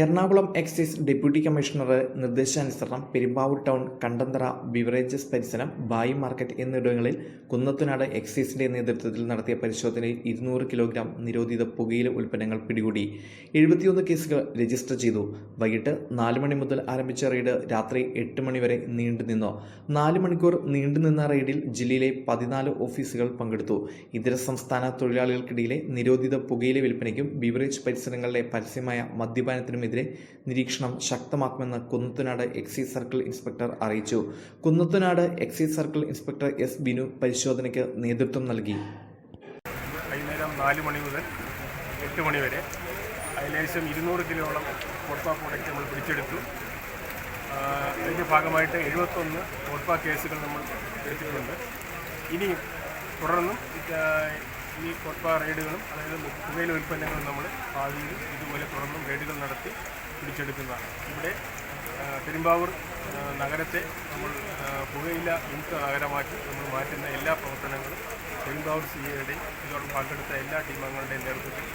Ernakulam excise deputy commissioner നിർദ്ദേശാനുസരണം Perumbavoor town Kandanthara beverages പരിസരം ബായി market എന്നിവിടങ്ങളിൽ കുന്നത്തുനാട് എക്സൈസിന്റെ നേതൃത്വത്തിൽ നടത്തിയ പരിശോധനയിൽ ഇരുന്നൂറ് കിലോഗ്രാം നിരോധിത പുകയില ഉൽപ്പന്നങ്ങൾ പിടികൂടി. എഴുപത്തിയൊന്ന് കേസുകൾ രജിസ്റ്റർ ചെയ്തു. വൈകിട്ട് നാല് മണി മുതൽ ആരംഭിച്ച റെയ്ഡ് രാത്രി എട്ട് മണിവരെ നീണ്ടുനിന്നു നാല് മണിക്കൂർ നീണ്ടുനിന്ന റെയ്ഡിൽ ജില്ലയിലെ പതിനാല് ഓഫീസുകൾ പങ്കെടുത്തു. ഇതര സംസ്ഥാന തൊഴിലാളികൾക്കിടയിലെ നിരോധിത പുകയില വിൽപ്പനയ്ക്കും ബിവറേജ് പരിസരങ്ങളിലെ പരസ്യമായ മദ്യപാനത്തിനുമെതിരെ നിരീക്ഷണം ശക്തമാക്കുമെന്ന് കുന്നത്തുനാട് എക്സൈസ് സർക്കിൾ ഇൻസ്പെക്ടർ അറിയിച്ചു. Kunnathunad excise circle inspector S Binu പരിശോധനയ്ക്ക് നേതൃത്വം നൽകി. വൈകുന്നേരം നാല് മണി മുതൽ എട്ട് മണി വരെ ഏകദേശം ഇരുന്നൂറ് കിലോളം കോട്ട്പ പ്രോഡക്റ്റ് നമ്മൾ പിടിച്ചെടുത്തു. അതിന്റെ ഭാഗമായിട്ട് എഴുപത്തൊന്ന് കോട്ട്പ കേസുകൾ നമ്മൾ എടുത്തിട്ടുണ്ട്. ഇനിയും തുടർന്നും ഈ കൊട്ട റെയ്ഡുകളും അതായത് പുകയില ഉൽപ്പന്നങ്ങളും നമ്മൾ ഭാവിയിൽ ഇതുപോലെ തുടർന്നും റെയ്ഡുകൾ നടത്തി പിടിച്ചെടുക്കുന്നതാണ്. ഇവിടെ പെരുമ്പാവൂർ നഗരത്തെ നമ്മൾ പുകയില വിമുക്ത നഗരമാക്കി നമ്മൾ മാറ്റുന്ന എല്ലാ പ്രവർത്തനങ്ങളും പെരുമ്പാവൂർ സി എയുടെയും ഇതോടൊപ്പം പങ്കെടുത്ത എല്ലാ ടീമംഗങ്ങളുടെയും നേതൃത്വത്തിൽ